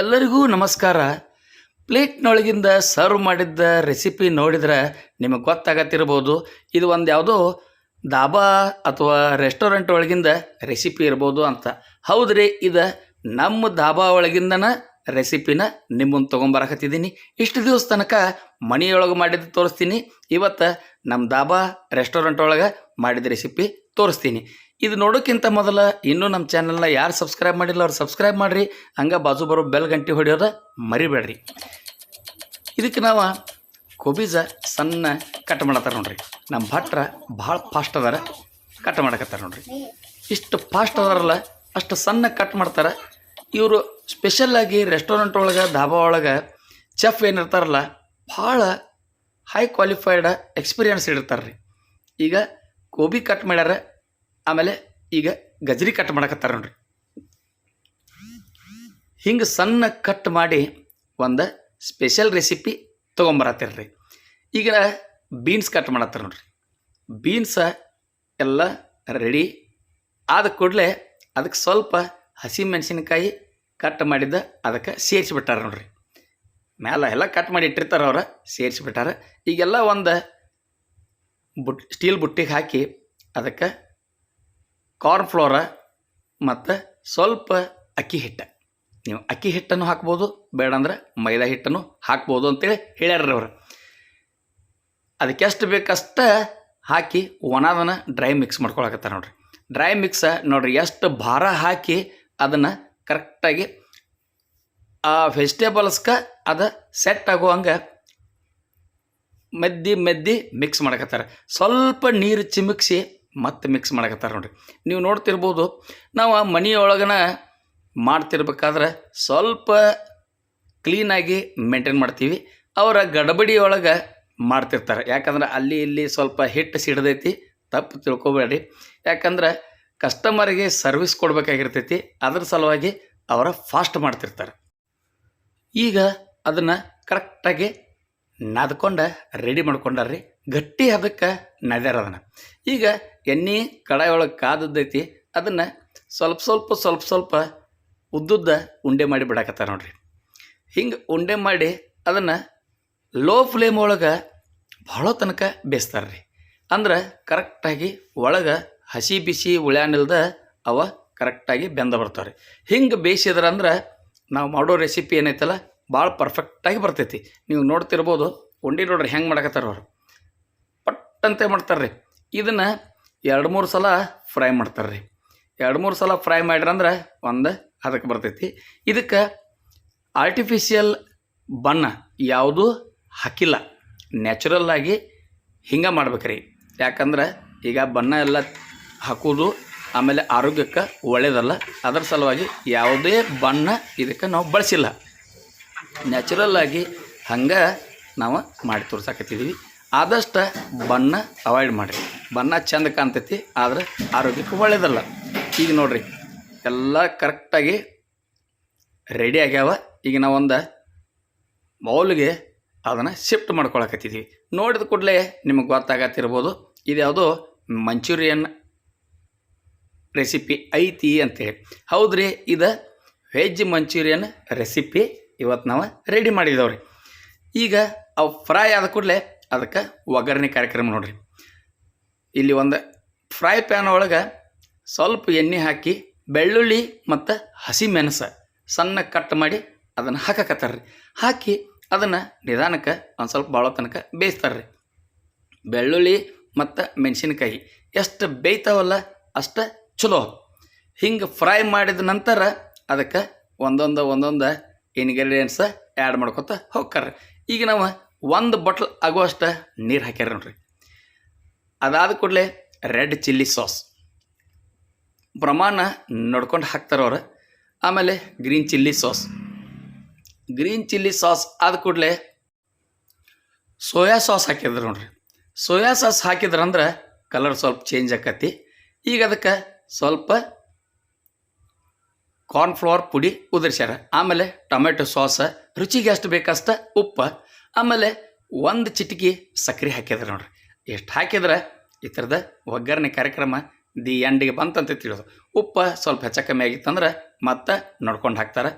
ಎಲ್ಲರಿಗೂ ನಮಸ್ಕಾರ. ಪ್ಲೇಟ್ನೊಳಗಿಂದ ಸರ್ವ್ ಮಾಡಿದ್ದ ರೆಸಿಪಿ ನೋಡಿದ್ರೆ ನಿಮಗೆ ಗೊತ್ತಾಗತ್ತಿರ್ಬೋದು. ಇದು ಒಂದು ಯಾವುದೋ ದಾಬಾ ಅಥವಾ ರೆಸ್ಟೋರೆಂಟ್ ಒಳಗಿಂದ ರೆಸಿಪಿ ಇರ್ಬೋದು ಅಂತ. ಹೌದ್ರಿ, ಇದು ನಮ್ಮ ದಾಬಾ ಒಳಗಿಂದನ ರೆಸಿಪಿನ ನಿಮ್ಮನ್ನು ತೊಗೊಂಬರಕತ್ತಿದ್ದೀನಿ. ಇಷ್ಟು ದಿವಸ ತನಕ ಮನೆಯೊಳಗೆ ಮಾಡಿದ್ದು ತೋರಿಸ್ತೀನಿ. ಇವತ್ತು ನಮ್ಮ ದಾಬಾ ರೆಸ್ಟೋರೆಂಟ್ ಒಳಗೆ ಮಾಡಿದ ರೆಸಿಪಿ ತೋರಿಸ್ತೀನಿ. ಇದು ನೋಡೋಕ್ಕಿಂತ ಮೊದಲು ಇನ್ನೂ ನಮ್ಮ ಚಾನಲ್ನ ಯಾರು ಸಬ್ಸ್ಕ್ರೈಬ್ ಮಾಡಿಲ್ಲ ಅವ್ರು ಸಬ್ಸ್ಕ್ರೈಬ್ ಮಾಡಿರಿ. ಹಂಗೆ ಬಾಜು ಬರೋ ಬೆಲ್ ಗಂಟೆ ಹೊಡೆಯೋದ ಮರಿಬೇಡ್ರಿ. ಇದಕ್ಕೆ ನಾವು ಕೊಬೀಜ ಸಣ್ಣ ಕಟ್ ಮಾಡತ್ತಾರ ನೋಡ್ರಿ. ನಮ್ಮ ಭಟ್ರ ಭಾಳ ಫಾಸ್ಟ್ ಅದಾರ ಕಟ್ ಮಾಡಕತ್ತಾರ ನೋಡ್ರಿ. ಇಷ್ಟು ಫಾಸ್ಟ್ ಅದಾರಲ್ಲ, ಅಷ್ಟು ಸಣ್ಣ ಕಟ್ ಮಾಡ್ತಾರೆ. ಇವರು ಸ್ಪೆಷಲ್ಲಾಗಿ ರೆಸ್ಟೋರೆಂಟ್ ಒಳಗೆ, ಧಾಬಾ ಒಳಗೆ ಚೆಫ್ ಏನಿರ್ತಾರಲ್ಲ, ಭಾಳ ಹೈ ಕ್ವಾಲಿಫೈಡ್ ಎಕ್ಸ್ಪೀರಿಯನ್ಸ್ ಇರ್ತಾರೆ ರೀ ಈಗ ಕೋಬಿ ಕಟ್ ಮಾಡ್ಯಾರ ಆಮೇಲೆ ಈಗ ಗಜರಿ ಕಟ್ ಮಾಡಕತ್ತಾರ ನೋಡ್ರಿ. ಹಿಂಗೆ ಸಣ್ಣ ಕಟ್ ಮಾಡಿ ಒಂದು ಸ್ಪೆಷಲ್ ರೆಸಿಪಿ ತೊಗೊಂಬರತ್ತಿರ್ರಿ. ಈಗ ಬೀನ್ಸ್ ಕಟ್ ಮಾಡತ್ತಾರ ನೋಡ್ರಿ. ಬೀನ್ಸ ಎಲ್ಲ ರೆಡಿ ಆದ ಕೂಡಲೇ ಅದಕ್ಕೆ ಸ್ವಲ್ಪ ಹಸಿ ಮೆಣಸಿನಕಾಯಿ ಕಟ್ ಮಾಡಿದ್ದ ಅದಕ್ಕೆ ಸೇರಿಸಿಬಿಟ್ಟಾರ ನೋಡ್ರಿ. ಮ್ಯಾಲ ಎಲ್ಲ ಕಟ್ ಮಾಡಿ ಇಟ್ಟಿರ್ತಾರೆ ಅವ್ರ, ಸೇರಿಸಿಬಿಟ್ಟಾರ. ಈಗೆಲ್ಲ ಒಂದು ಬುಟ್ ಸ್ಟೀಲ್ ಬುಟ್ಟಿಗೆ ಹಾಕಿ ಅದಕ್ಕೆ ಕಾರ್ನ್ ಫ್ಲೋರ ಮತ್ತು ಸ್ವಲ್ಪ ಅಕ್ಕಿ ಹಿಟ್ಟು. ನೀವು ಅಕ್ಕಿ ಹಿಟ್ಟನ್ನು ಹಾಕ್ಬೋದು, ಬೇಡ ಅಂದ್ರೆ ಮೈದಾ ಹಿಟ್ಟನ್ನು ಹಾಕ್ಬೋದು ಅಂತೇಳಿ ಹೇಳ್ಯಾರ ಅವರು. ಅದಕ್ಕೆ ಎಷ್ಟು ಬೇಕಷ್ಟ ಹಾಕಿ ಒಣದನ್ನ ಡ್ರೈ ಮಿಕ್ಸ್ ಮಾಡ್ಕೊಳಕತ್ತಾರೆ ನೋಡ್ರಿ. ಡ್ರೈ ಮಿಕ್ಸ ನೋಡ್ರಿ, ಎಷ್ಟು ಭಾರ ಹಾಕಿ ಅದನ್ನು ಕರೆಕ್ಟಾಗಿ ಆ ವೆಜಿಟೇಬಲ್ಸ್ಗೆ ಅದು ಸೆಟ್ ಆಗೋ ಹಂಗೆ ಮೆದ್ದಿ ಮೆದ್ದಿ ಮಿಕ್ಸ್ ಮಾಡಕತ್ತಾರೆ. ಸ್ವಲ್ಪ ನೀರು ಚಿಮಿಕ್ಸಿ ಮತ್ತೆ ಮಿಕ್ಸ್ ಮಾಡಕತ್ತಾರೆ ನೋಡಿರಿ. ನೀವು ನೋಡ್ತಿರ್ಬೋದು, ನಾವು ಆ ಮನೆಯೊಳಗನ ಮಾಡ್ತಿರ್ಬೇಕಾದ್ರೆ ಸ್ವಲ್ಪ ಕ್ಲೀನಾಗಿ ಮೇಂಟೈನ್ ಮಾಡ್ತೀವಿ. ಅವರ ಗಡಬಡಿಯೊಳಗೆ ಮಾಡ್ತಿರ್ತಾರೆ. ಯಾಕಂದ್ರೆ ಅಲ್ಲಿ ಇಲ್ಲಿ ಸ್ವಲ್ಪ ಹಿಟ್ಟು ಸಿಡ್ದೈತಿ, ತಪ್ಪು ತಿಳ್ಕೊಬೇಡಿ ಯಾಕಂದ್ರೆ ಕಸ್ಟಮರಿಗೆ ಸರ್ವಿಸ್ ಕೊಡಬೇಕಾಗಿರ್ತೈತಿ, ಅದ್ರ ಸಲುವಾಗಿ ಅವರ ಫಾಸ್ಟ್ ಮಾಡ್ತಿರ್ತಾರೆ. ಈಗ ಅದನ್ನು ಕರೆಕ್ಟಾಗಿ ನಾದ್ಕೊಂಡು ರೆಡಿ ಮಾಡ್ಕೊಂಡಾರ್ರಿ. ಗಟ್ಟಿ ಅದಕ್ಕೆ ನದ್ಯಾರ ಅದನ್ನು. ಈಗ ಎಣ್ಣೆ ಕಡಾಯೊಳಗೆ ಕಾದದ್ದೈತಿ ಅದನ್ನು ಸ್ವಲ್ಪ ಸ್ವಲ್ಪ ಸ್ವಲ್ಪ ಸ್ವಲ್ಪ ಉದ್ದುದ್ದ ಉಂಡೆ ಮಾಡಿ ಬಿಡಾಕತ್ತಾರ ನೋಡ್ರಿ. ಹಿಂಗೆ ಉಂಡೆ ಮಾಡಿ ಅದನ್ನು ಲೋ ಫ್ಲೇಮ್ ಒಳಗೆ ಭಾಳ ತನಕ ಬೇಯಿಸ್ತಾರೆ ರೀ ಅಂದ್ರೆ ಕರೆಕ್ಟಾಗಿ ಒಳಗೆ ಹಸಿ ಬಿಸಿ ಉಳ್ಯಾನಿಲ್ದ ಅವ ಕರೆಕ್ಟಾಗಿ ಬೆಂದ ಬರ್ತಾವೆ ರೀ ಹಿಂಗೆ ಬೇಯಿಸಿದ್ರಂದ್ರೆ ನಾವು ಮಾಡೋ ರೆಸಿಪಿ ಏನೈತಲ್ಲ, ಭಾಳ ಪರ್ಫೆಕ್ಟಾಗಿ ಬರ್ತೈತಿ. ನೀವು ನೋಡ್ತಿರ್ಬೋದು, ಉಂಡೆ ನೋಡ್ರಿ ಹೆಂಗೆ ಮಾಡಕತ್ತಾರ ಅವ್ರು. ಪಟ್ಟಂತೆ ಮಾಡ್ತಾರೆ ರೀ ಇದನ್ನು ಎರಡು ಮೂರು ಸಲ ಫ್ರೈ ಮಾಡ್ತಾರೆ ರೀ ಎರಡು ಮೂರು ಸಲ ಫ್ರೈ ಮಾಡ್ರಂದ್ರೆ ಒಂದು ಅದಕ್ಕೆ ಬರ್ತೈತಿ. ಇದಕ್ಕೆ ಆರ್ಟಿಫಿಷಿಯಲ್ ಬಣ್ಣ ಯಾವುದೂ ಹಾಕಿಲ್ಲ. ನ್ಯಾಚುರಲ್ಲಾಗಿ ಹಿಂಗೆ ಮಾಡ್ಬೇಕು ರೀ ಯಾಕಂದ್ರೆ ಈಗ ಬಣ್ಣ ಎಲ್ಲ ಹಾಕೋದು ಆಮೇಲೆ ಆರೋಗ್ಯಕ್ಕೆ ಒಳ್ಳೆಯದಲ್ಲ ಅದರ ಸಲುವಾಗಿ ಯಾವುದೇ ಬಣ್ಣ ಇದಕ್ಕೆ ನಾವು ಬಳಸಿಲ್ಲ. ನ್ಯಾಚುರಲ್ಲಾಗಿ ಹಂಗೆ ನಾವು ಮಾಡಿ ತೋರ್ಸಕತ್ತಿದ್ದೀವಿ ಆದಷ್ಟು ಬಣ್ಣ ಅವಾಯ್ಡ್ ಮಾಡಿರಿ. ಬಣ್ಣ ಚೆಂದ ಕಾಣ್ತೈತಿ, ಆದರೆ ಆರೋಗ್ಯಕ್ಕೆ ಒಳ್ಳೆಯದಲ್ಲ ಈಗ ನೋಡಿರಿ, ಎಲ್ಲ ಕರೆಕ್ಟಾಗಿ ರೆಡಿ ಆಗ್ಯಾವ. ಈಗ ನಾವೊಂದು ಬೌಲ್ಗೆ ಅದನ್ನು ಶಿಫ್ಟ್ ಮಾಡ್ಕೊಳಕತ್ತಿದ್ದೀವಿ ನೋಡಿದ ಕೂಡಲೇ ನಿಮಗೆ ಗೊತ್ತಾಗತ್ತಿರ್ಬೋದು. ಇದ್ಯಾವುದು ಮಂಚೂರಿಯನ್ ರೆಸಿಪಿ ಐತಿ ಅಂತೇಳಿ. ಹೌದ್ರಿ, ಇದು ವೆಜ್ ಮಂಚೂರಿಯನ್ ರೆಸಿಪಿ ಇವತ್ತು ನಾವು ರೆಡಿ ಮಾಡಿದವ್ರಿ. ಈಗ ಅವು ಫ್ರೈ ಆದ ಕೂಡಲೇ ಅದಕ್ಕೆ ಒಗ್ಗರಣೆ ಕಾರ್ಯಕ್ರಮ ನೋಡ್ರಿ. ಇಲ್ಲಿ ಒಂದು ಫ್ರೈ ಪ್ಯಾನ್ ಒಳಗೆ ಸ್ವಲ್ಪ ಎಣ್ಣೆ ಹಾಕಿ, ಬೆಳ್ಳುಳ್ಳಿ ಮತ್ತು ಹಸಿ ಮೆಣಸು ಸಣ್ಣ ಕಟ್ ಮಾಡಿ ಅದನ್ನು ಹಾಕಕತ್ತಾರೆ ರೀ ಹಾಕಿ ಅದನ್ನು ನಿಧಾನಕ್ಕೆ ಒಂದು ಸ್ವಲ್ಪ ಭಾಳ ತನಕ ಬೇಯಿಸ್ತಾರೆ ರೀ ಬೆಳ್ಳುಳ್ಳಿ ಮತ್ತು ಮೆಣಸಿನಕಾಯಿ ಎಷ್ಟು ಬೇಯ್ತಾವಲ್ಲ ಅಷ್ಟು ಚಲೋ. ಹಿಂಗೆ ಫ್ರೈ ಮಾಡಿದ ನಂತರ ಅದಕ್ಕೆ ಒಂದೊಂದು ಒಂದೊಂದು ಇನ್ಗ್ರೀಡಿಯೆಂಟ್ಸ ಆ್ಯಡ್ ಮಾಡ್ಕೊತ ಹೋಗ್ತಾರೆ ಈಗ ನಾವು ಒಂದು ಬಟ್ಲ್ ಆಗುವಷ್ಟು ನೀರು ಹಾಕ್ಯಾರ ನೋಡ್ರಿ. ಅದಾದ ಕೂಡಲೇ ರೆಡ್ ಚಿಲ್ಲಿ ಸಾಸ್ ಪ್ರಮಾಣ ನೋಡ್ಕೊಂಡು ಹಾಕ್ತಾರೆ ಅವ್ರು. ಆಮೇಲೆ green chilli sauce green chilli sauce ಆದ ಕೂಡಲೇ ಸೋಯಾ ಸಾಸ್ ಹಾಕಿದ್ರು ನೋಡ್ರಿ. ಸೋಯಾ ಸಾಸ್ ಹಾಕಿದ್ರಂದ್ರೆ ಕಲರ್ ಸ್ವಲ್ಪ ಚೇಂಜ್ ಆಕತಿ. ಈಗ ಅದಕ್ಕೆ ಸ್ವಲ್ಪ ಕಾರ್ನ್ಫ್ಲವರ್ ಪುಡಿ ಉದುರ್ಸ್ಯಾರ. ಆಮೇಲೆ ಟೊಮೆಟೊ ಸಾಸ್ ರುಚಿಗೆ ಅಷ್ಟು ಬೇಕಷ್ಟ ಉಪ್ಪು. ಆಮೇಲೆ ಒಂದು ಚಿಟಿಕೆ ಸಕ್ಕರೆ ಹಾಕಿದ್ರೆ ನೋಡ್ರಿ. ಎಷ್ಟು ಹಾಕಿದ್ರೆ ಈ ಥರದ ಒಗ್ಗರಣೆ ಕಾರ್ಯಕ್ರಮ ದಿ ಎಂಡಿಗೆ ಬಂತಂತ ತಿಳಿದು. ಉಪ್ಪು ಸ್ವಲ್ಪ ಹೆಚ್ಚ ಕಮ್ಮಿ ಆಗಿತ್ತಂದ್ರೆ ಮತ್ತೆ ನೋಡ್ಕೊಂಡು ಹಾಕ್ತಾರೆ.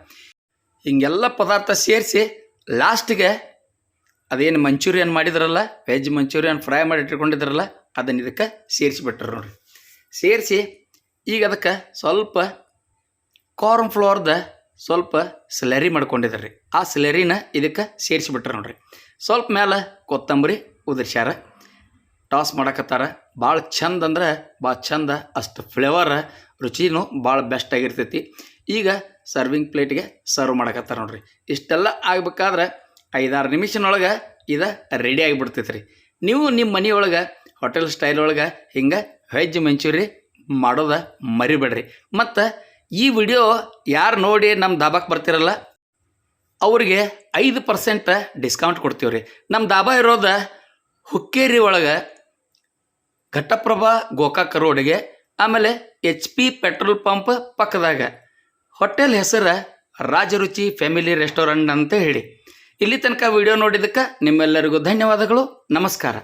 ಹಿಂಗೆಲ್ಲ ಪದಾರ್ಥ ಸೇರಿಸಿ ಲಾಸ್ಟಿಗೆ ಅದೇನು ಮಂಚೂರಿಯನ್ ಮಾಡಿದ್ರಲ್ಲ ವೆಜ್ ಮಂಚೂರಿಯನ್ ಫ್ರೈ ಮಾಡಿ ಇಟ್ಕೊಂಡಿದ್ರಲ್ಲ, ಅದನ್ನು ಇದಕ್ಕೆ ಸೇರಿಸಿಬಿಟ್ರು ನೋಡ್ರಿ. ಸೇರಿಸಿ ಈಗ ಅದಕ್ಕೆ ಸ್ವಲ್ಪ ಕಾರ್ನ್ ಫ್ಲೋರ್ದ ಸ್ವಲ್ಪ ಸ್ಲರಿ ಮಾಡ್ಕೊಂಡಿದ್ದಾರೆ ಆ ಸ್ಲರಿನ ಇದಕ್ಕೆ ಸೇರಿಸಿಬಿಟ್ರೆ ನೋಡ್ರಿ. ಸ್ವಲ್ಪ ಮೇಲೆ ಕೊತ್ತಂಬರಿ ಉದುರ್ಸ್ಯಾರ. ಟಾಸ್ ಮಾಡಕತ್ತಾರ. ಭಾಳ ಚಂದ ಅಂದ್ರೆ ಭಾಳ ಚಂದ ಅಷ್ಟು ಫ್ಲೇವರ್ ರುಚಿನೂ ಭಾಳ ಬೆಸ್ಟ್ ಆಗಿರ್ತೈತಿ. ಈಗ ಸರ್ವಿಂಗ್ ಪ್ಲೇಟ್ಗೆ ಸರ್ವ್ ಮಾಡಕತ್ತಾರ ನೋಡ್ರಿ. ಇಷ್ಟೆಲ್ಲ ಆಗ್ಬೇಕಾದ್ರೆ ಐದಾರು ನಿಮಿಷನೊಳಗೆ ಇದು ರೆಡಿ ಆಗಿಬಿಡ್ತೈತೆ ರೀ ನೀವು ನಿಮ್ಮ ಮನೆಯೊಳಗೆ ಹೋಟೆಲ್ ಸ್ಟೈಲ್ ಒಳಗೆ ಹಿಂಗೆ ವೆಜ್ ಮಂಚೂರಿ ಮಾಡೋದ ಮರಿಬೇಡ್ರಿ. ಮತ್ತು ಈ ವಿಡಿಯೋ ಯಾರು ನೋಡಿ ನಮ್ಮ ದಾಬಾಕ್ಕೆ ಬರ್ತಿರಲ್ಲ, ಅವರಿಗೆ ಐದು ಪರ್ಸೆಂಟ್ ಡಿಸ್ಕೌಂಟ್ ಕೊಡ್ತೀವಿ ರೀ. ನಮ್ಮ ದಾಬಾ ಇರೋದು ಹುಕ್ಕೇರಿ ಒಳಗೆ ಘಟ್ಟಪ್ರಭಾ ಗೋಕಾಕ ರೋಡಿಗೆ, ಆಮೇಲೆ ಎಚ್ ಪಿ ಪೆಟ್ರೋಲ್ ಪಂಪ್ ಪಕ್ಕದಾಗ. ಹೋಟೆಲ್ ಹೆಸರು ರಾಜರುಚಿ ಫ್ಯಾಮಿಲಿ ರೆಸ್ಟೋರೆಂಟ್ ಅಂತ ಹೇಳಿ. ಇಲ್ಲಿ ತನಕ ವಿಡಿಯೋ ನೋಡಿದ್ದಕ್ಕೆ ನಿಮ್ಮೆಲ್ಲರಿಗೂ ಧನ್ಯವಾದಗಳು, ನಮಸ್ಕಾರ.